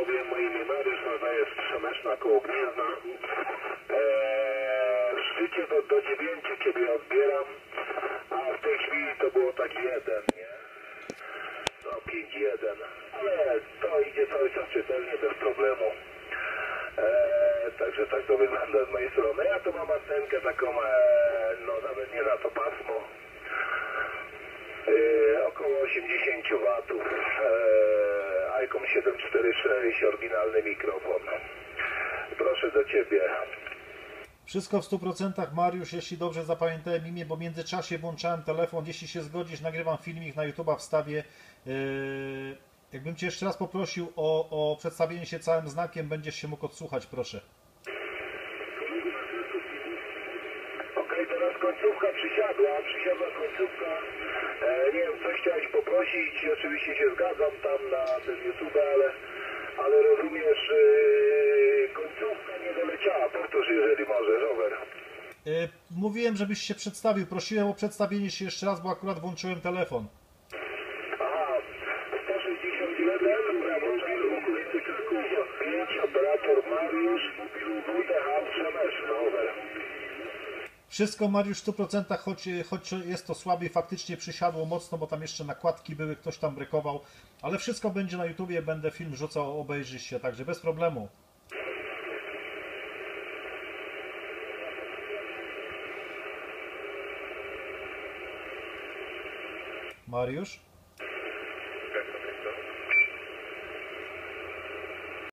powiem, moje imię Mariusz, nazwa jest Przemeszna koło Gniezna. Eee, w szczycie do, do 9 Ciebie odbieram, a w tej chwili to było tak jeden, nie? No 5-1, ale to idzie cały czas czytelnie, bez problemu. Eee, także tak to wygląda z mojej strony. Ja tu mam antenkę taką, eee, no nawet nie na to pasmo. Eee, około 80 watów. ICOM 746, oryginalny mikrofon. Proszę do Ciebie. Wszystko w 100% Mariusz, jeśli dobrze zapamiętałem imię, bo w międzyczasie włączałem telefon. Jeśli się zgodzisz, nagrywam filmik na YouTube'a, wstawię. Yy, jakbym Cię jeszcze raz poprosił o, o przedstawienie się całym znakiem, będziesz się mógł odsłuchać, proszę. Okej, teraz końcówka przysiadła, przysiadła końcówka. E, nie wiem, coś chciałeś poprosić, oczywiście się zgadzam tam na ten YouTube, ale, ale rozumiesz, e, końcówka nie doleciała, powtórz jeżeli możesz, over. Yy, mówiłem, żebyś się przedstawił. Prosiłem o przedstawienie się jeszcze raz, bo akurat włączyłem telefon. Aha, 161, prawo czarno, okolicy Krakowa, 5, operator Mariusz, Wszystko Mariusz w 100%, choć, choć jest to słabiej, faktycznie przysiadło mocno, bo tam jeszcze nakładki były, ktoś tam brekował, ale wszystko będzie na YouTubie, będę film rzucał, obejrzysz się, także bez problemu. Mariusz?